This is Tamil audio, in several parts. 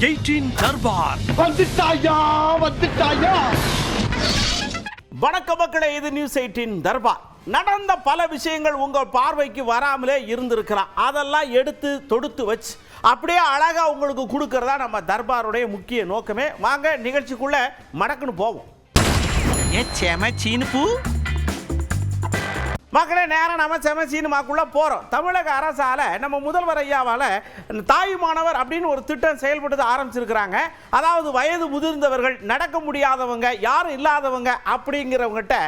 எயிட்டீன் தர்பார். வந்துட்டாயா வந்துட்டாயா? வணக்க மக்களே இது நியூஸ் எயிட்டின் தர்பார். நடந்த பல விஷயங்கள் உங்கள் பார்வைக்கு வராமலே இருந்திருக்கலாம். அதெல்லாம் எடுத்து தொடுத்து வச்சு அப்படியே அழகா உங்களுக்கு கொடுக்கறதா நம்ம தர்பாருடைய முக்கிய நோக்கமே. வாங்க நிகழ்ச்சிக்குள்ள மடக்குன்னு போவோம். செம சீனுப்பு. மக்களே நேரம் நம்ம செம சினிமாக்குள்ள போகிறோம் தமிழக அரசால் நம்ம முதல்வர் ஐயாவால் தாய் மாணவர் அப்படின்னு ஒரு திட்டம் செயல்படுத்த ஆரம்பிச்சிருக்கிறாங்க. அதாவது வயது முதிர்ந்தவர்கள் நடக்க முடியாதவங்க யாரும் இல்லாதவங்க அப்படிங்கிறவங்ககிட்ட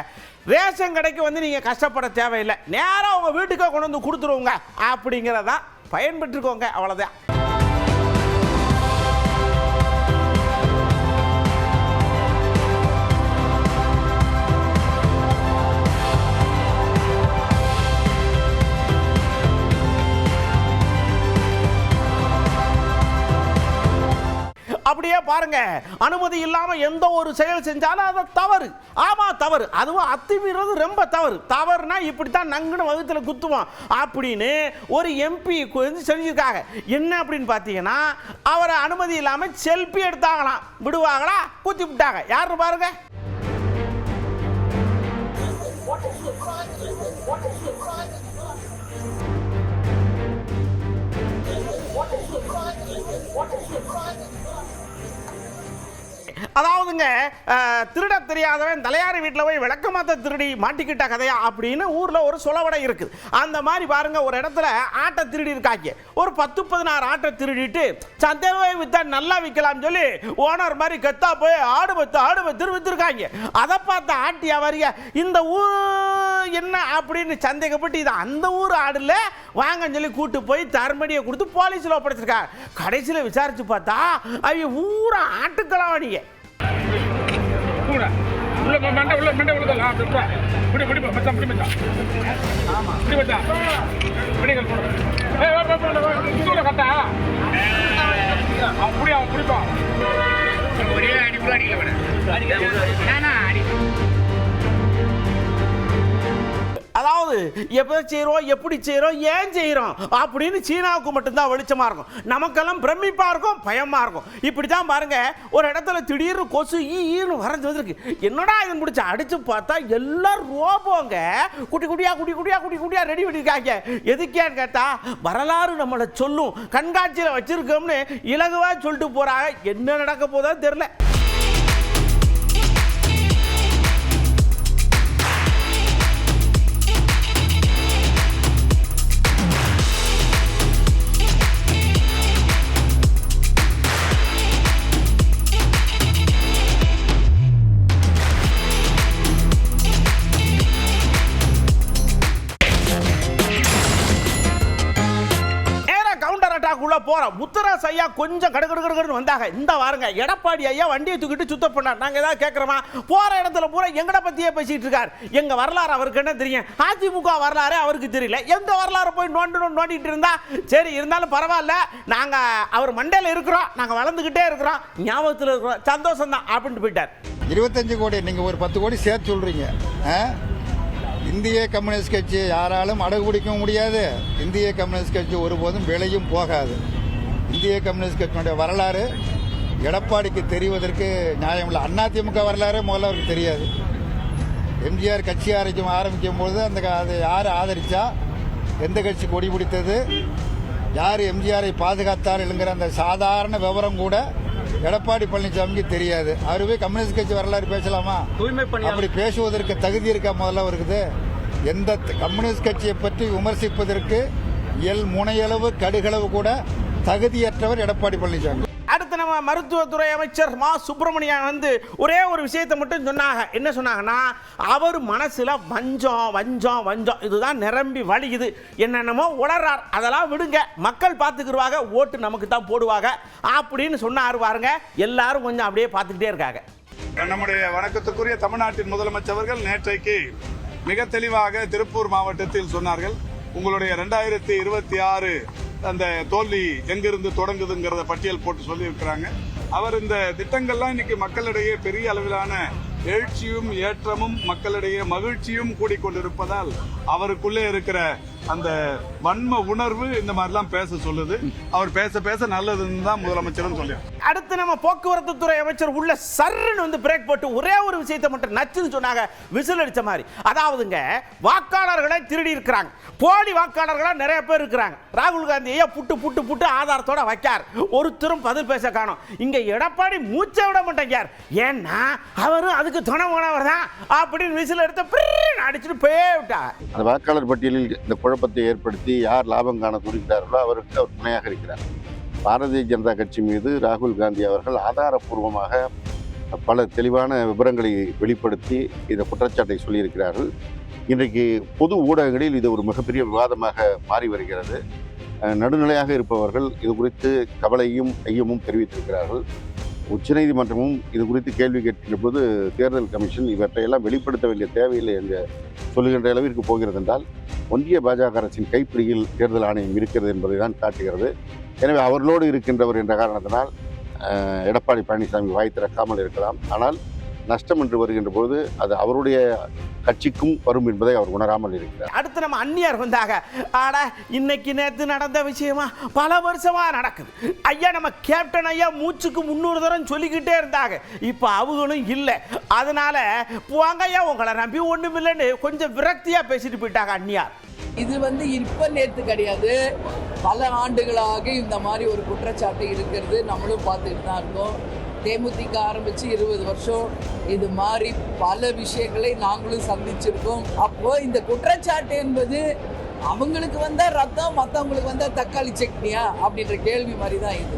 ரேஷன் கடைக்கு வந்து நீங்கள் கஷ்டப்பட தேவையில்லை. நேராக அவங்க வீட்டுக்கே கொண்டு வந்து கொடுத்துருவோங்க. அப்படிங்கிறதான் பயன்பெற்றுக்கோங்க. அவ்வளோதான் அப்படியே பாருங்க. அனுமதி இல்லாம எந்த ஒரு செயல் செஞ்சாலும் அது தவறு. ஆமா தவறு. அதுவும் அத்துமீறது ரொம்ப தவறு. தவறுனா இப்படித்தான் நங்குன்னு வகுத்துல குத்துவோம் அப்படின்னு ஒரு எம்பி வந்து செஞ்சிருக்காங்க என்ன அப்படின்னு பார்த்தீங்கன்னா அவரை அனுமதி இல்லாம செல்ஃபி எடுத்தாங்களாம். விடுவாங்களா? குத்தி விட்டாங்க. யாருன்னு பாருங்க. அதாவதுங்க திருட தெரியாதவன் தலையாரி வீட்டில் போய் விளக்கமாத்த திருடி மாட்டிக்கிட்ட கதையா அப்படின்னு ஊரில் ஒரு சொலவடை இருக்குது. அந்த மாதிரி பாருங்க ஒரு இடத்துல ஆட்டை திருடி இருக்காங்க ஒரு பத்து பதினாறு ஆட்டை திருடிட்டு சந்தேகமே வித்தா நல்லா விற்கலாம்னு சொல்லி ஓனர் மாதிரி கெத்தா போய் ஆடு பத்து ஆடு பத்து வித்துருக்காங்க அதை பார்த்த ஆட்டி அவரிய இந்த ஊர் என்ன? அப்படின்னு சந்தேகப்பட்டு இது அந்த ஊர் ஆடுல வாங்கன்னு சொல்லி கூட்டு போய் தர்மடியை கொடுத்து போலீஸில் ஒப்படைச்சிருக்காங்க கடைசியில் விசாரிச்சு பார்த்தா அவங்க ஆட்டுக்கலாம் ஆட்டுக்களவாணிங்க. கூட உள்ள மண்டை உள்ள மண்டை உள்ள ஆ பிடிப்பா பிடி பிடி மச்சான் பிடி மச்சான். ஆமா பிடி மச்சான். பிடிகள் போடு ஏய் வா வா வா இதுல கட்டா அவன் புடி அவன் ஒரே அடிக்கல நானா அடி அதாவது எப்போ செய்கிறோம் எப்படி செய்கிறோம் ஏன் செய்கிறோம் அப்படின்னு சீனாவுக்கு மட்டும்தான் வெளிச்சமாக இருக்கும். நமக்கெல்லாம் பிரமிப்பாக இருக்கும் பயமாக இருக்கும். இப்படி தான் பாருங்கள் ஒரு இடத்துல திடீர்னு கொசு ஈ ஈன்னு வரைஞ்சி வந்திருக்கு. என்னடா இதை முடிச்சு? அடிச்சு பார்த்தா எல்லாம் ரோபோங்க. குட்டி குட்டியா குட்டி குட்டியா குட்டி குட்டியா ரெடி பண்ணியிருக்காங்க எதுக்கேன்னு கேட்டால் வரலாறு நம்மளை சொல்லும். கண்காட்சியில் வச்சுருக்கோம்னு இலகுவாக சொல்லிட்டு போகிறாங்க என்ன நடக்க போதோ தெரில கவுண்டர் அட்டாக் போறோம். முத்துராஸ் ஐயா கொஞ்சம் கடுகடுகடுன்னு வந்தாங்க. இந்த வாருங்க எடப்பாடி ஐயா வண்டியை தூக்கிட்டு சுத்த பண்ணார். நாங்க ஏதாவது கேட்கறோமா போற இடத்துல பூரா எங்கட பத்தியே பேசிட்டு இருக்கார். எங்க வரலாறு அவருக்கு என்ன தெரியும்? அதிமுக வரலாறு அவருக்கு தெரியல. எந்த வரலாறு போய் நோண்டு நோண்டு நோண்டிட்டு இருந்தா? சரி இருந்தாலும் பரவாயில்ல. நாங்க அவர் மண்டையில இருக்கிறோம். நாங்க வளர்ந்துகிட்டே இருக்கிறோம். ஞாபகத்தில் இருக்கிறோம். சந்தோஷம் தான் அப்படின்ட்டு போயிட்டார். இருபத்தஞ்சு கோடி நீங்க ஒரு பத்து கோடி சேர்த்து சொல்றீங்க. ஆ? இந்திய கம்யூனிஸ்ட் கட்சி யாராலும் அடகு பிடிக்கவும் முடியாது. இந்திய கம்யூனிஸ்ட் கட்சி ஒருபோதும் விலையும் போகாது. இந்திய கம்யூனிஸ்ட் கட்சியினுடைய வரலாறு எடப்பாடிக்கு தெரிவதற்கு நியாயம் இல்லை அதிமுக வரலாறே முதல்ல அவருக்கு தெரியாது. எம்ஜிஆர் கட்சி ஆரம்பிக்கும் ஆரம்பிக்கும் பொழுது அந்த அதை யார் ஆதரிச்சா? எந்த கட்சி கொடி பிடித்தது? யார் எம்ஜிஆரை பாதுகாத்தார் என்கிற அந்த சாதாரண விவரம் கூட எடப்பாடி பழனிசாமிக்கு தெரியாது. அவருவே கம்யூனிஸ்ட் கட்சி வரலாறு பேசலாமா? அப்படி பேசுவதற்கு தகுதி இருக்கா முதல்ல இருக்குது எந்த கம்யூனிஸ்ட் கட்சியை பற்றி விமர்சிப்பதற்கு எல் முனையளவு கடுகளவு கூட தகுதியற்றவர் எடப்பாடி பழனிசாமி. அடுத்து நம்ம மருத்துவத்துறை அமைச்சர் மா. சுப்பிரமணியன் வந்து ஒரே ஒரு விஷயத்தை மட்டும் சொன்னாங்க. என்ன சொன்னாங்கன்னா அவர் மனசுல வஞ்சம் வஞ்சம் வஞ்சம் இதுதான் நிரம்பி வழியுது. என்னென்னமோ உளறார். அதெல்லாம் விடுங்க. மக்கள் பார்த்துக்கிடுவாங்க ஓட்டு நமக்கு தான் போடுவாங்க அப்படின்னு சொன்னாரு பாருங்க. எல்லாரும் கொஞ்சம் அப்படியே பார்த்துக்கிட்டே இருக்காங்க. நம்முடைய வணக்கத்துக்குரிய தமிழ்நாட்டின் முதலமைச்சர் அவர்கள் நேற்றைக்கு மிக தெளிவாக திருப்பூர் மாவட்டத்தில் சொன்னார்கள். உங்களுடைய ரெண்டாயிரத்தி இருபத்தி ஆறு அந்த தோல்வி எங்கிருந்து தொடங்குதுங்கிறத பட்டியல் போட்டு சொல்லியிருக்கிறாங்க. அவர் இந்த திட்டங்கள்லாம் இன்னைக்கு மக்களிடையே பெரிய அளவிலான எழுச்சியும் ஏற்றமும் மக்களிடையே மகிழ்ச்சியும் கூடிக்கொண்டிருப்பதால் அவருக்குள்ளே இருக்கிற அந்த வன்ம உணர்வு இந்த மாதிரிலாம் பேச சொல்லுது. அவர் பேச பேச நல்லதுன்னு தான் முதலமைச்சரும் சொல்லி அடுத்து நம்ம போக்குவரத்து துறை அமைச்சர் உள்ள சர்ன்னு வந்து பிரேக் போட்டு ஒரே ஒரு விஷயத்தை மட்டும் நச்சுன்னு சொன்னாங்க விசில் அடிச்ச மாதிரி. அதாவதுங்க வாக்காளர்களை திருடி இருக்கிறாங்க. போலி வாக்காளர்களாக நிறைய பேர் இருக்கிறாங்க. ராகுல் காந்தியை புட்டு புட்டு புட்டு ஆதாரத்தோட வைக்கார். ஒருத்தரும் பதில் பேச காணும். இங்க எடப்பாடி மூச்சை விட மாட்டேங்கார் ஏன்னா அவரும் அது அதுக்கு துணை போனவர் தான் அப்படின்னு விசில் எடுத்து அடிச்சுட்டு போயே விட்டா அந்த வாக்காளர் பட்டியலில் இந்த குழப்பத்தை ஏற்படுத்தி யார் லாபம் காண துடிக்கிறார்களோ அவருக்கு அவர் துணையாக இருக்கிறார். பாரதிய ஜனதா கட்சி மீது ராகுல் காந்தி அவர்கள் ஆதாரப்பூர்வமாக பல தெளிவான விவரங்களை வெளிப்படுத்தி இந்த குற்றச்சாட்டை சொல்லியிருக்கிறார்கள். இன்றைக்கு பொது ஊடகங்களில் இது ஒரு மிகப்பெரிய விவாதமாக மாறி வருகிறது. நடுநிலையாக இருப்பவர்கள் இது குறித்து கவலையும் ஐயமும் தெரிவித்திருக்கிறார்கள். உச்சநீதிமன்றமும் இது குறித்து கேள்வி கேட்கின்ற போது தேர்தல் கமிஷன் இவற்றையெல்லாம் வெளிப்படுத்த வேண்டிய தேவையில்லை என்று சொல்லுகின்ற அளவிற்கு போகிறது என்றால் ஒன்றிய பாஜக அரசின் கைப்பிடியில் தேர்தல் ஆணையம் இருக்கிறது என்பதை தான் காட்டுகிறது. எனவே அவர்களோடு இருக்கின்றவர் என்ற காரணத்தினால் எடப்பாடி பழனிசாமி வாய் திறக்காமல் இருக்கலாம். ஆனால் நஷ்டம் என்று வருகின்ற போது அது அவருடைய கட்சிக்கும் வரும் என்பதை அவர் உணராமல் இருக்கிறார். அடுத்து நம்ம அந்நியர் வந்தாங்க ஆட இன்னைக்கு நேத்து நடந்த விஷயமா பல வருஷமா நடக்குது. ஐயா நம்ம கேப்டன் ஐயா மூச்சுக்கு முன்னூறு தரம் சொல்லிக்கிட்டே இருந்தாங்க. இப்போ அவங்களும் இல்லை. அதனால போங்க ஐயா உங்களை நம்பி ஒண்ணும் இல்லைன்னு கொஞ்சம் விரக்தியா பேசிட்டு போயிட்டாங்க அந்நியார். இது வந்து இப்ப நேத்து கிடையாது. பல ஆண்டுகளாக இந்த மாதிரி ஒரு குற்றச்சாட்டு இருக்கிறது நம்மளும் பார்த்துட்டு தான் இருக்கோம். தேமுதிக ஆரம்பித்து இருபது வருஷம். இது மாதிரி பல விஷயங்களை நாங்களும் சந்திச்சிருக்கோம். அப்போ இந்த குற்றச்சாட்டு என்பது அவங்களுக்கு வந்தால் ரத்தம் மற்றவங்களுக்கு வந்தால் தக்காளி சட்னியா? அப்படின்ற கேள்வி மாதிரி தான் இது.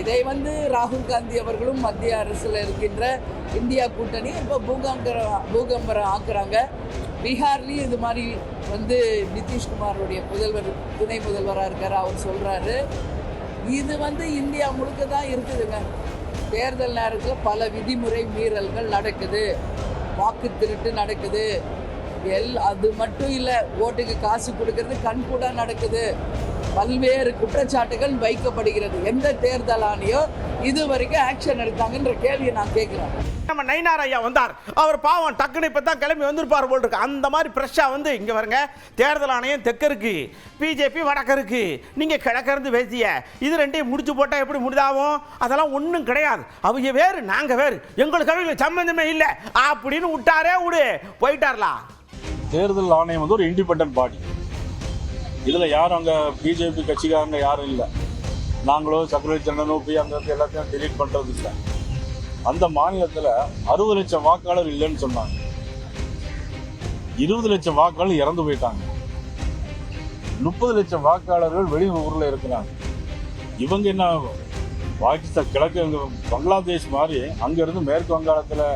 இதை வந்து ராகுல் காந்தி அவர்களும் மத்திய அரசில் இருக்கின்ற இந்தியா கூட்டணி இப்போ பூகம்பர பூகம்பரம் ஆக்குறாங்க. பீகார்லேயும் இது மாதிரி வந்து நிதிஷ்குமாருடைய முதல்வர் துணை முதல்வராக இருக்கார் அவர் சொல்கிறாரு இது வந்து இந்தியா முழுக்க தான் இருக்குதுங்க. தேர்தல் நேரத்தில் பல விதிமுறை மீறல்கள் நடக்குது. வாக்கு திருட்டு நடக்குது. எல் அது மட்டும் இல்லை ஓட்டுக்கு காசு கொடுக்கறது கண்கூடா நடக்குது. பல்வேறு குற்றச்சாட்டுகள் வைக்கப்படுகிறது. எந்த தேர்தல் ஆணையோ இது வரைக்கும் ஆக்ஷன் எடுத்தாங்கன்ற கேள்வியை நான் கேட்குறேன். நம்ம நயினார் ஐயா வந்தார். அவர் பாவம் டக்குன்னு இப்போ தான் கிளம்பி வந்திருப்பார் போல் இருக்கு. அந்த மாதிரி ஃப்ரெஷ்ஷாக வந்து இங்கே வருங்க தேர்தல் ஆணையம் தெற்க இருக்கு. பிஜேபி வடக்க இருக்கு. நீங்கள் கிழக்க இருந்து பேசிய இது ரெண்டையும் முடிச்சு போட்டால் எப்படி முடிதாகும்? அதெல்லாம் ஒன்றும் கிடையாது. அவங்க வேறு நாங்கள் வேறு. எங்களுக்கு அவங்க சம்மந்தமே இல்லை. அப்படின்னு விட்டாரே விடு. போயிட்டார்லா? தேர்தல் ஆணையம் வந்து ஒரு இண்டிபெண்ட் பாடி இதில் யாரும் அங்கே பிஜேபி கட்சிக்காரங்க யாரும் இல்லை. நாங்களோ சக்கரவர்த்தி சந்தனோ போய் அங்கே இருந்து எல்லாத்தையும் டெலீட் பண்ணுறது இல்லை அந்த மாநிலத்தில் அறுபது லட்சம் வாக்காளர் இல்லைன்னு சொன்னாங்க. இருபது லட்சம் வாக்காளர் இறந்து போயிட்டாங்க. முப்பது லட்சம் வாக்காளர்கள் வெளி ஊரில் இருக்கிறாங்க. இவங்க என்ன பாகிஸ்தான் கிழக்கு பங்களாதேஷ் மாதிரி அங்கேருந்து மேற்கு வங்காளத்தில்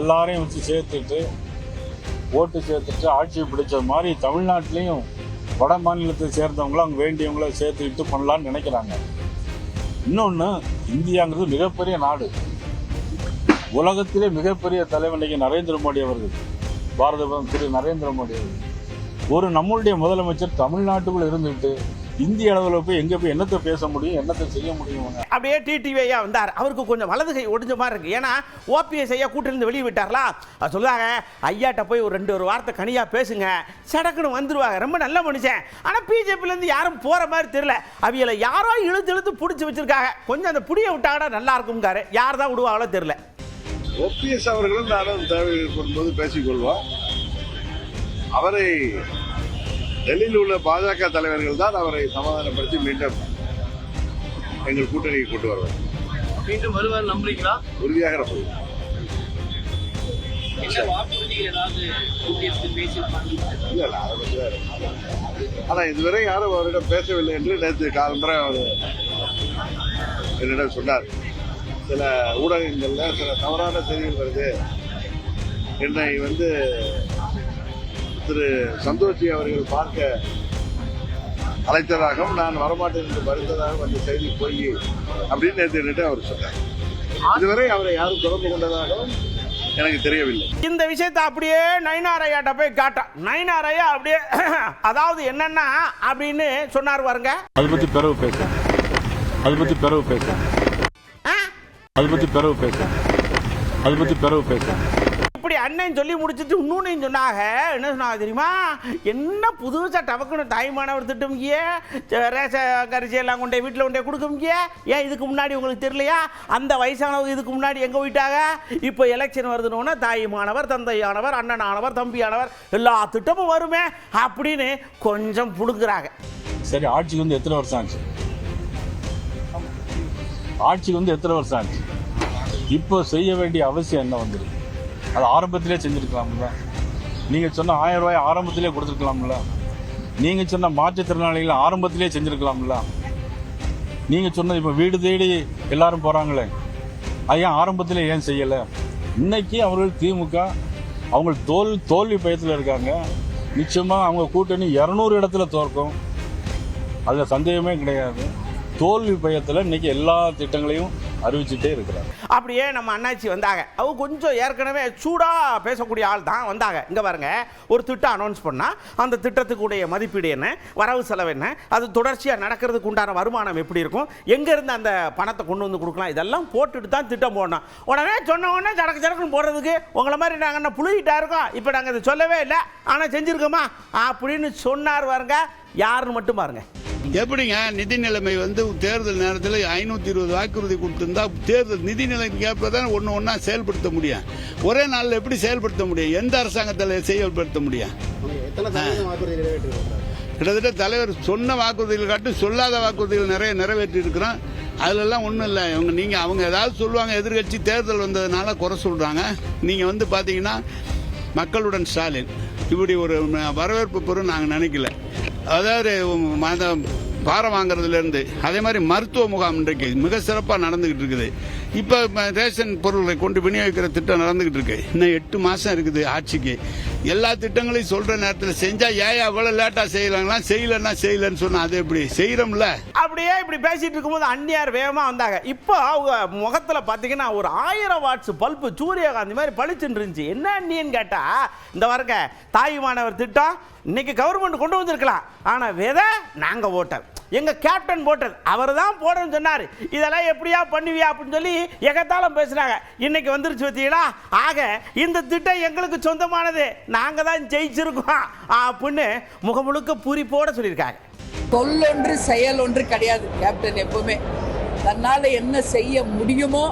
எல்லாரையும் வச்சு சேர்த்துட்டு ஓட்டு சேர்த்துட்டு ஆட்சியை பிடிச்ச மாதிரி தமிழ்நாட்டிலையும் வட மாநிலத்தை சேர்ந்தவங்களும் அங்கே வேண்டியவங்கள சேர்த்துக்கிட்டு பண்ணலான்னு நினைக்கிறாங்க. இன்னொன்று இந்தியாங்கிறது மிகப்பெரிய நாடு. உலகத்திலே மிகப்பெரிய தலைவர் நரேந்திர மோடி அவர்கள். பாரத திரு நரேந்திர மோடி அவர்கள். ஒரு நம்மளுடைய முதலமைச்சர் தமிழ்நாட்டுக்குள் இருந்துட்டு இந்திய அளவில் போய் எங்கே போய் என்னத்தை பேச முடியும் என்னத்தை செய்ய முடியும்? அப்படியே டிடிவியா வந்தார். அவருக்கு கொஞ்சம் வலது கை ஒடிஞ்ச மாதிரி இருக்கு. ஏன்னா ஓபிஎஸ் ஐயா கூட்டிலிருந்து வெளியே விட்டார்லா. அது சொல்லுவாங்க ஐயாட்ட போய் ஒரு ரெண்டு ஒரு வார்த்தை கனியாக பேசுங்க. சடக்குன்னு வந்துருவாங்க. ரொம்ப நல்ல மனுஷன். ஆனால் பிஜேபிலேருந்து யாரும் போகிற மாதிரி தெரியல. அவியலை யாரோ இழுத்து இழுத்து பிடிச்சி வச்சிருக்காங்க. கொஞ்சம் அந்த புடியை விட்டாங்கன்னா நல்லா இருக்கும்காரு யார் தான் விடுவாங்களோ தெரியல. ஓபிஎஸ் அவர்களும் நானும் தேவை ஏற்படும்போது பேசிக்கொள்வோம் அவரை டெல்லியில் உள்ள பாஜக தலைவர்கள் தான் அவரை சமாதானப்படுத்தி மீண்டும் எங்கள் கூட்டணிக்கு கொண்டு வருவார். மீண்டும் வருவார் நம்புறீங்களா உறுதியாக நம்புகிறேன். ஆனா இதுவரை யாரும் அவரிடம் பேசவில்லை என்று நேற்று காலம்பரை அவர் என்னிடம் சொன்னார். சில ஊடகங்கள்ல சில தவறான செய்திகள் வருது. என்னை வந்து திரு சந்தோஷி அவர்கள் பார்க்க அழைத்ததாகவும் நான் வரமாட்டேன் என்று மறுத்ததாகவும் அந்த செய்தி போய் அப்படின்னு நேற்று அவர் சொன்னார். இதுவரை அவரை யாரும் தொடர்பு கொண்டதாகவும் எனக்கு தெரியவில்லை. இந்த விஷயத்தை அப்படியே நயினார் ஐயாட்ட போய் காட்டான். நயினார் ஐயா அப்படியே அதாவது என்னன்னா அப்படின்னு சொன்னார் பாருங்க. அதை பற்றி பிறகு பேசுறேன். அதை பற்றி பிறகு ஆ? அதை பற்றி பிறகு பேசுறேன். அதை பற்றி பிறகு பேசுறேன். இப்படி அண்ணன் சொல்லி முடிச்சிட்டு இன்னொன்னையும் சொன்னாங்க என்ன சொன்னாங்க தெரியுமா? என்ன புதுசாக டபக்குன்னு தாய்மானவர் திட்டம்கிய ரேஷ கரிசி எல்லாம் கொண்டே வீட்டில் கொண்டே கொடுக்கும்கிய ஏன் இதுக்கு முன்னாடி உங்களுக்கு தெரியலையா? அந்த வயசானவங்க இதுக்கு முன்னாடி எங்கே போயிட்டாங்க? இப்போ எலெக்ஷன் வருதுன்னு தாய்மானவர் தந்தையானவர் அண்ணனானவர் தம்பியானவர் எல்லா திட்டமும் வருமே அப்படின்னு கொஞ்சம் புடுங்குறாங்க. சரி ஆட்சிக்கு வந்து எத்தனை வருஷம் ஆச்சு? ஆட்சிக்கு வந்து எத்தனை வருஷம் ஆச்சு? இப்போ செய்ய வேண்டிய அவசியம் என்ன வந்துருக்கு? அது ஆரம்பத்திலே செஞ்சுருக்கலாம்ல. நீங்கள் சொன்ன ஆயிரம் ரூபாய் ஆரம்பத்திலே கொடுத்துருக்கலாம்ல. நீங்கள் சொன்ன மாற்றுத்திறனாளிகளை ஆரம்பத்திலே செஞ்சிருக்கலாம்ல. நீங்கள் சொன்னது இப்போ வீடு தேடி எல்லாரும் போகிறாங்களே அது ஏன் ஆரம்பத்தில் ஏன் செய்யலை? இன்னைக்கு அவர்கள் திமுக அவங்க தோல் தோல்வி பயத்தில் இருக்காங்க. நிச்சயமாக அவங்க கூட்டணி இரநூறு இடத்துல தோற்கும். அதில் சந்தேகமே கிடையாது. தோல்வி பயத்தில் இன்னைக்கு எல்லா திட்டங்களையும் அறிவிச்சுட்டே இருக்கிறார். அப்படியே நம்ம அண்ணாச்சி வந்தாங்க. அவங்க கொஞ்சம் ஏற்கனவே சூடாக பேசக்கூடிய ஆள் தான் வந்தாங்க. இங்கே பாருங்க ஒரு திட்டம் அனௌன்ஸ் பண்ணால் அந்த திட்டத்துக்குடைய மதிப்பீடு என்ன வரவு செலவு என்ன அது தொடர்ச்சியாக நடக்கிறதுக்கு உண்டான வருமானம் எப்படி இருக்கும் எங்கேருந்து அந்த பணத்தை கொண்டு வந்து கொடுக்கலாம் இதெல்லாம் போட்டுட்டு தான் திட்டம் போடணும். உடனே சொன்ன உடனே சடக்கு சடக்குன்னு போடுறதுக்கு உங்களை மாதிரி நாங்கள் என்ன புழுகிட்டா இருக்கோம்? இப்போ நாங்கள் இதை சொல்லவே இல்லை. ஆனால் செஞ்சுருக்கோமா? அப்படின்னு சொன்னார் பாருங்க. யாருன்னு மட்டும் பாருங்கள் எப்படிங்க? நிதி நிலைமை வந்து தேர்தல் நேரத்தில் ஐநூத்தி இருபது வாக்குறுதி கொடுத்திருந்தா தேர்தல் நிதி நிலைமைக்கு ஏற்பதான் ஒன்று ஒன்றா செயல்படுத்த முடியும். ஒரே நாளில் எப்படி செயல்படுத்த முடியும்? எந்த அரசாங்கத்தில் செயல்படுத்த முடியும்? கிட்டத்தட்ட தலைவர் சொன்ன வாக்குறுதிகள் காட்டும் சொல்லாத வாக்குறுதிகள் நிறைய நிறைவேற்றி இருக்கிறோம் அதுலலாம் ஒன்றும் இல்லை. இவங்க நீங்கள் அவங்க ஏதாவது சொல்லுவாங்க எதிர்கட்சி தேர்தல் வந்ததுனால குறை சொல்கிறாங்க நீங்கள் வந்து பார்த்தீங்கன்னா மக்களுடன் ஸ்டாலின். இப்படி ஒரு வரவேற்பு பெறும் நாங்கள் நினைக்கல. அதாவது மத பாரம் வாங்குறதுலேருந்து அதே மாதிரி மருத்துவ முகாம் இன்றைக்கு மிக சிறப்பாக நடந்துகிட்டு இருக்குது. இப்போ ரேஷன் பொருளை கொண்டு விநியோகிக்கிற திட்டம் நடந்துகிட்டு இருக்கு. இன்னும் எட்டு மாதம் இருக்குது ஆட்சிக்கு. எல்லா திட்டங்களையும் சொல்கிற நேரத்தில் செஞ்சால் ஏன் அவ்வளவு லேட்டாக செய்யலாங்களா செய்யலன்னா செய்யலன்னு சொன்னால் அது எப்படி? செய்கிறோம்ல அப்படியே இப்படி பேசிட்டு இருக்கும்போது அந்நியார் வேகமாக வந்தாங்க. இப்போ அவங்க முகத்தில் பார்த்தீங்கன்னா ஒரு ஆயிரம் வாட்ஸ் பல்பு சூரியகாந்தி மாதிரி பளிச்சுன்னு இருந்துச்சு. என்ன அண்ணின்னு கேட்டா இந்த வரங்க தாயுமானவர் திட்டம் இன்னைக்கு கவர்மெண்ட் கொண்டு வந்திருக்கலாம். ஆனால் விதை நாங்கள் ஓட்டோம் எங்கள் கேப்டன் போட்டது. அவர் தான் போடணும்னு சொன்னார். இதெல்லாம் எப்படியா பண்ணுவியா அப்படின்னு சொல்லி எகத்தாலும் பேசுனாங்க. இன்னைக்கு வந்துருச்சு பார்த்தீங்களா? ஆக இந்த திட்டம் எங்களுக்கு சொந்தமானது. நாங்கள் தான் ஜெயிச்சிருக்கோம் அப்படின்னு முகமுழுக்க பூரிப்போட சொல்லியிருக்காங்க. சொல்லொன்று செயல் ஒன்று கிடையாது கேப்டன் எப்பவுமே. தன்னால் என்ன செய்ய முடியுமோ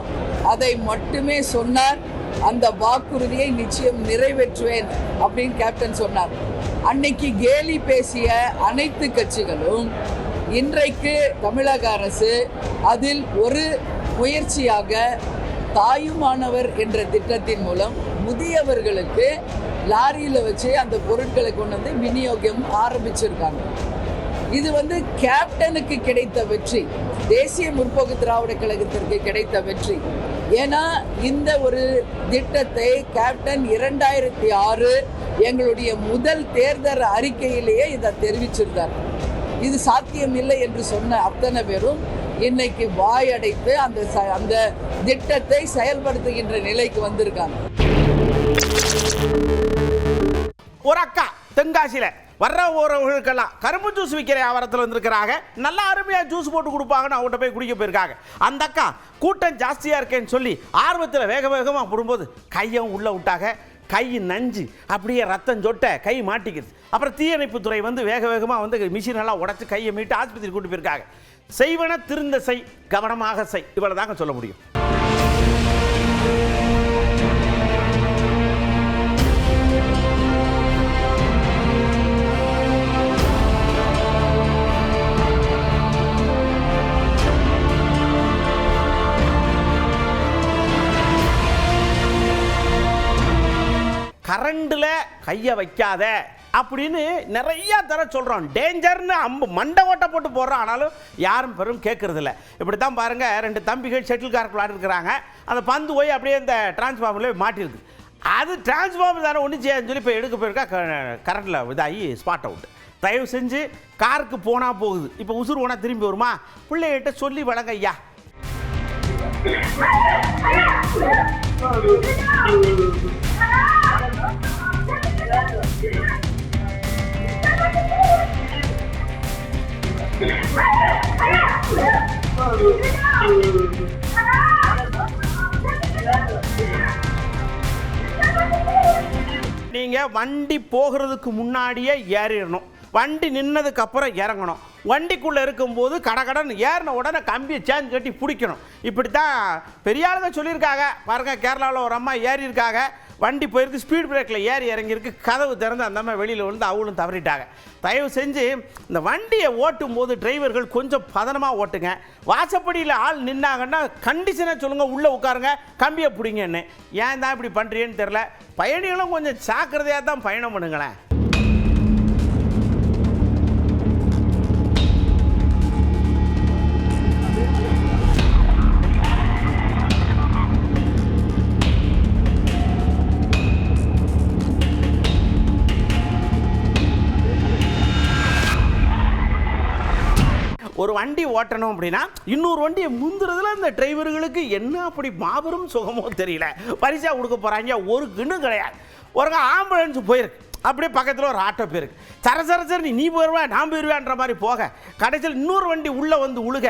அதை மட்டுமே சொன்னார். அந்த வாக்குறுதியை நிச்சயம் நிறைவேற்றுவேன் அப்படின்னு கேப்டன் சொன்னார். அன்னைக்கு கேலி பேசிய அனைத்து கட்சிகளும் இன்றைக்கு தமிழக அரசு அதில் ஒரு முயற்சியாக தாயுமானவர் என்ற திட்டத்தின் மூலம் முதியவர்களுக்கு லாரியில் வச்சு அந்த பொருட்களை கொண்டு வந்து விநியோகம் ஆரம்பிச்சிருக்காங்க. இது வந்து கேப்டனுக்கு கிடைத்த வெற்றி தேசிய முற்போக்கு திராவிட கழகத்திற்கு கிடைத்த வெற்றி. ஏன்னா இந்த ஒரு திட்டத்தை கேப்டன் இரண்டாயிரத்தி ஆறு எங்களுடைய முதல் தேர்தல் அறிக்கையிலேயே இதை தெரிவிச்சிருந்தார். இது சாத்தியமில்லை என்று சொன்ன அத்தனை பேரும் இன்னைக்கு வாயடைத்து அந்த ச- அந்த திட்டத்தை செயல்படுத்துகின்ற நிலைக்கு வந்திருக்காங்க. ஒரு அக்கா தென்காசியில வர்ற ஓரவர்களுக்கெல்லாம் கரும்பு ஜூஸ் விற்கிற வியாபாரத்தில் வந்திருக்கிறாங்க. நல்லா அருமையாக ஜூஸ் போட்டு கொடுப்பாங்கன்னு அவங்கள்ட்ட போய் குடிக்க போயிருக்காங்க. அந்த அக்கா கூட்டம் ஜாஸ்தியாக இருக்கேன்னு சொல்லி ஆர்வத்தில் வேக வேகமாக போடும்போது கையும் உள்ளே விட்டாங்க. கை நஞ்சு அப்படியே ரத்தம் சொட்ட கை மாட்டிக்கிறது அப்புறம் தீயணைப்புத்துறை வந்து வேக வேகமாக வந்து மிஷின் எல்லாம் உடச்சி கையை மீட்டு ஆஸ்பத்திரி கூட்டி போயிருக்காங்க. செய்வன திருந்த செய் கவனமாக செய். இவ்வளோ தாங்க சொல்ல முடியும். கையை வைக்காத அப்படின்னு நிறைய தர சொல்கிறோம் டேஞ்சர்னு அம்பு மண்டை ஓட்ட போட்டு போடுறோம். ஆனாலும் யாரும் பெரும் கேட்கறதில்ல இப்படி தான் பாருங்கள் ரெண்டு தம்பிகள் ஷட்டில் கார்க் விளாண்டுருக்குறாங்க அந்த பந்து போய் அப்படியே இந்த டிரான்ஸ்ஃபார்மரில் மாட்டிருக்கு அது டிரான்ஸ்ஃபார்மர் தானே ஒன்று செய்யாதுன்னு சொல்லி இப்போ எடுக்க போயிருக்கா கரண்டில் இதாகி ஸ்பாட் அவுட் தயவு செஞ்சு காருக்கு போனால் போகுது. இப்போ உசுறு போனால் திரும்பி வருமா? பிள்ளைகிட்ட சொல்லி வழங்க ஐயா. நீங்கள் வண்டி போகிறதுக்கு முன்னாடியே ஏறிடணும். வண்டி நின்னதுக்கு அப்புறம் இறங்கணும். வண்டிக்குள்ளே இருக்கும்போது கடகடன் ஏறின உடனே கம்பியை சேஞ்ச் கட்டி பிடிக்கணும். இப்படி தான் பெரியாளுங்க சொல்லியிருக்காங்க. பாருங்கள் கேரளாவில் ஒரு அம்மா ஏறியிருக்காங்க. வண்டி போயிருக்கு ஸ்பீட் பிரேக்கில் ஏறி இறங்கியிருக்கு கதவு திறந்து அந்த அம்மா வெளியில் விழுந்து அவளும் தவறிட்டாங்க. தயவு செஞ்சு இந்த வண்டியை ஓட்டும் போது டிரைவர்கள் கொஞ்சம் பதனமாக ஓட்டுங்க. வாசப்படியில் ஆள் நின்னாங்கன்னா கண்டிஷனாக சொல்லுங்கள் உள்ளே உட்காருங்க கம்பியை பிடிங்கன்னு. ஏன் தான் இப்படி பண்ணுறீன்னு தெரில பயணிகளும் கொஞ்சம் ஜாக்கிரதையாக தான் பயணம் பண்ணுங்களேன். ஒரு வண்டி ஓட்டணும் அப்படின்னா இன்னொரு வண்டியை முந்துறதுல இந்த டிரைவர்களுக்கு என்ன அப்படி மாபெரும் சுகமோ தெரியல. பரிசா கொடுக்க போறாங்க ஒரு கிண்ணும் கிடையாது. ஒருங்க ஆம்புலன்ஸ் போயிருக்கு. அப்படியே பக்கத்தில் ஒரு ஆட்டோ போயிருக்கு. சர சர சர நீ போயிடுவேன் நான் போயிடுவேன்ற மாதிரி போக. கடைசியில் இன்னொரு வண்டி உள்ளே வந்து உழுக.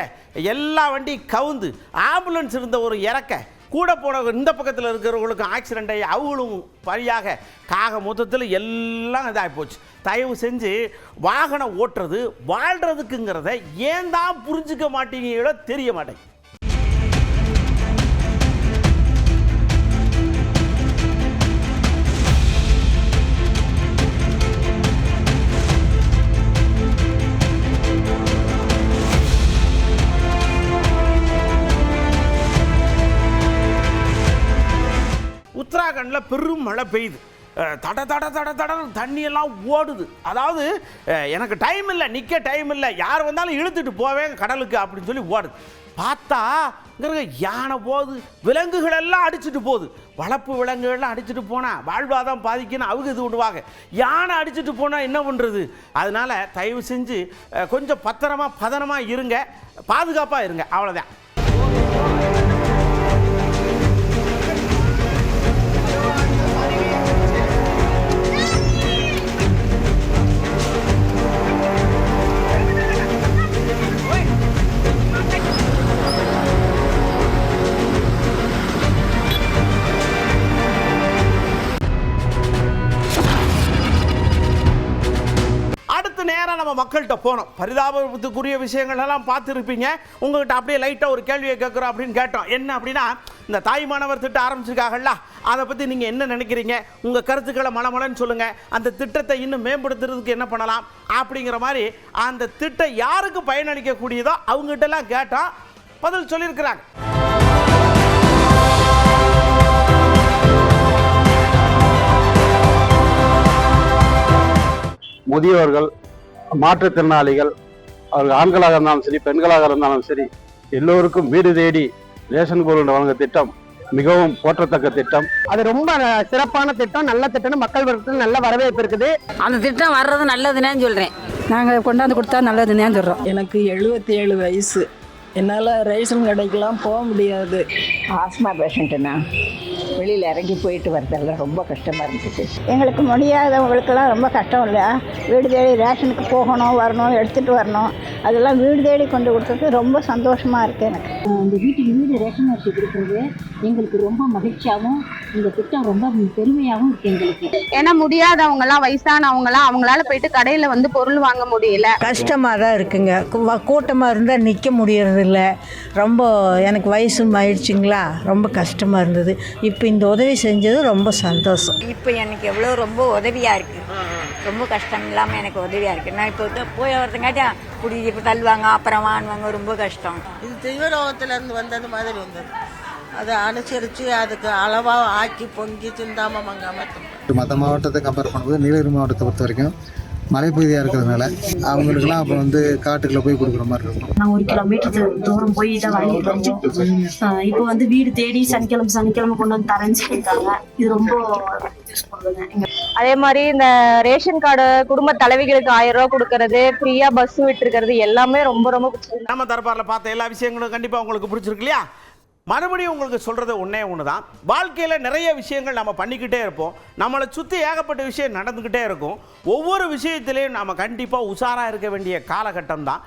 எல்லா வண்டியும் கவுந்து ஆம்புலன்ஸ் இருந்த ஒரு இறக்க. கூட போன இந்த பக்கத்தில் இருக்கிறவங்களுக்கும் ஆக்சிடென்ட் ஆகி அவங்களும் பழியாக காக மொத்தத்தில் எல்லாம் இதாகி போச்சு. தயவு செஞ்சு வாகனம் ஓட்டுறது வாழ்கிறதுக்குங்கிறத ஏன் தான் புரிஞ்சுக்க மாட்டீங்களோ தெரிய மாட்டேங்குது. உத்தராகண்டில் பெரும் மழை பெய்யுது. தட தட தட தட தண்ணியெல்லாம் ஓடுது. அதாவது எனக்கு டைம் இல்லை நிற்க டைம் இல்லை யார் வந்தாலும் இழுத்துட்டு போவேன் கடலுக்கு அப்படின்னு சொல்லி ஓடுது. பார்த்தா யானை போகுது விலங்குகள் எல்லாம் அடிச்சுட்டு போகுது. வளர்ப்பு விலங்குகள்லாம் அடிச்சுட்டு போனால் வாழ்வாதான் பாதிக்கணும் அவங்க இது விடுவாங்க யானை அடிச்சுட்டு போனால் என்ன பண்ணுறது அதனால தயவு செஞ்சு கொஞ்சம் பத்திரமா பதனமாக இருங்க. பாதுகாப்பாக இருங்க. அவ்வளோதான் போனோம். பரிதாபத்துக்குரிய விஷயங்கள் எல்லாம் பார்த்துருப்பீங்க. உங்ககிட்ட அப்படியே லைட்டாக ஒரு கேள்வியை கேட்குறோம் அப்படின்னு கேட்டோம். என்ன அப்படின்னா இந்த தாய் மாணவர் திட்டம் ஆரம்பிச்சிருக்காங்கல்ல அதை பற்றி நீங்கள் என்ன நினைக்கிறீங்க? உங்கள் கருத்துக்களை மலமலன்னு சொல்லுங்கள் அந்த திட்டத்தை இன்னும் மேம்படுத்துறதுக்கு என்ன பண்ணலாம்? அப்படிங்கிற மாதிரி அந்த திட்டம் யாருக்கு பயனளிக்கக்கூடியதோ அவங்ககிட்டலாம் கேட்டோம் பதில் சொல்லியிருக்கிறாங்க. முதியோர்கள் மாற்றுத்திறனாளிகள் அவர்கள் ஆண்களாக இருந்தாலும் சரி பெண்களாக இருந்தாலும் சரி எல்லோருக்கும் வீடு தேடி ரேஷன் பொருள் வழங்க திட்டம் மிகவும் போற்றத்தக்க திட்டம். அது ரொம்ப சிறப்பான திட்டம் நல்ல திட்டம்னு மக்கள் வர்க்கத்தில் நல்ல வரவேற்பு இருக்குது. அந்த திட்டம் வர்றது நல்லதுன்னு சொல்கிறேன் நாங்கள் கொண்டாந்து கொடுத்தா நல்லதுன்னு சொல்கிறோம் எனக்கு எழுபத்தி ஏழு வயசு. என்னால் ரேஷன் கடைக்கெல்லாம் போக முடியாது. ஆஸ்மா பேஷண்ட்டுண்ணா. வெளியில் இறங்கி போயிட்டு வரதெல்லாம் ரொம்ப கஷ்டமாக இருந்துச்சு. எங்களுக்கு முடியாதவங்களுக்கெல்லாம் ரொம்ப கஷ்டம் இல்லை வீடு தேடி ரேஷனுக்கு போகணும் வரணும் எடுத்துகிட்டு வரணும். அதெல்லாம் வீடு தேடி கொண்டு கொடுத்தது ரொம்ப சந்தோஷமாக இருக்குது எனக்கு. இந்த வீட்டுக்கு வீடு ரேஷன் அரிசி கொடுக்குறது எங்களுக்கு ரொம்ப மகிழ்ச்சியாகவும் இந்த திட்டம் ரொம்ப பெருமையாகவும் இருக்குது எங்களுக்கு. ஏன்னா முடியாதவங்கலாம் வயசானவங்கலாம் அவங்களால போயிட்டு கடையில் வந்து பொருள் வாங்க முடியல. கஷ்டமாக தான் இருக்குங்க. கூட்டமாக இருந்தால் நிற்க முடியறதில்ல. ரொம்ப எனக்கு வயசும் ஆயிடுச்சுங்களா? ரொம்ப கஷ்டமாக இருந்தது. இப்போ இந்த உதவி செஞ்சது ரொம்ப சந்தோஷம். இப்போ எனக்கு எவ்வளோ ரொம்ப உதவியாக இருக்குது ரொம்ப கஷ்டம் இல்லாமல் எனக்கு உதவியாக இருக்குது நான் இப்போ போய் வரதுங்காட்டி குடி இப்போ தள்ளுவாங்க அப்புறம் வாங்குவாங்க ரொம்ப கஷ்டம். இது தெய்வலோகத்துல இருந்து வந்தது மாதிரி வந்தது. அதை அனுசரித்து அதுக்கு அளவாக ஆக்கி பொங்கி சிந்தாம மங்காம மற்ற மாவட்டத்தை கம்பேர் பண்ணும்போது நீலகிரி மாவட்டத்தை பொறுத்த வரைக்கும் மலைப்பகுதியாக இருக்கிறதுனால அவங்களுக்குலாம் அப்போ வந்து காட்டுக்குள்ளே போய் கொடுக்குற மாதிரி இருக்கும். நான் ஒரு கிலோமீட்டர் தூரம் போய் தான் வாங்கிட்டு இப்போ வந்து வீடு தேடி சனிக்கிழமை சனிக்கிழமை கொண்டு வந்து தரேன்னு சொல்லியிருக்காங்க. இது ரொம்ப அதே மாதிரி இந்த ரேஷன் கார்டு குடும்ப தலைவிகளுக்கு ஆயிரம் ரூபா கொடுக்கறது ஃப்ரீயா பஸ் விட்டுருக்கிறது எல்லாமே ரொம்ப ரொம்ப பிடிச்சிருக்கு. நம்ம தரப்பாரில் பார்த்த எல்லா விஷயங்களும் கண்டிப்பாக உங்களுக்கு பிடிச்சிருக்கு இல்லையா? மறுபடியும் உங்களுக்கு சொல்கிறது ஒன்றே ஒன்று தான் வாழ்க்கையில் நிறைய விஷயங்கள் நம்ம பண்ணிக்கிட்டே இருப்போம். நம்மளை சுற்றி ஏகப்பட்ட விஷயம் நடந்துக்கிட்டே இருக்கும். ஒவ்வொரு விஷயத்திலையும் நம்ம கண்டிப்பாக உஷாராக இருக்க வேண்டிய காலகட்டம் தான்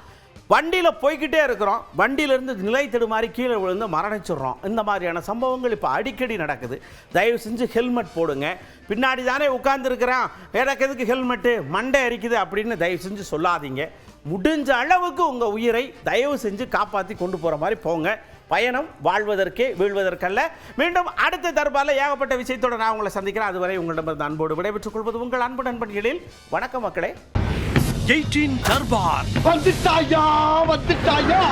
வண்டியில் போய்கிட்டே இருக்கிறோம். வண்டியிலேருந்து நிலை தடுமாறி கீழே விழுந்து மரணிச்சிடுறோம். இந்த மாதிரியான சம்பவங்கள் இப்போ அடிக்கடி நடக்குது. தயவு செஞ்சு ஹெல்மெட் போடுங்க. பின்னாடி தானே உட்காந்துருக்கிறேன் எனக்கு எதுக்கு ஹெல்மெட்டு? மண்டை அரிக்குது அப்படின்னு தயவு செஞ்சு சொல்லாதீங்க. முடிஞ்ச அளவுக்கு உங்கள் உயிரை தயவு செஞ்சு காப்பாற்றி கொண்டு போகிற மாதிரி போங்க. பயணம் வாழ்வதற்கே வீழ்வதற்கல்ல. மீண்டும் அடுத்த தர்பாரில் ஏகப்பட்ட விஷயத்தோட நான் உங்களை சந்திக்கிறேன். அதுவரை உங்களிடமிருந்து அன்போடு விடைபெற்றுக் கொள்வது உங்கள் அன்பு நண்பன்களில் வணக்கம் மக்களே. எயிட்டீன் தர்பார். வந்துட்டாயா வந்துட்டாயா?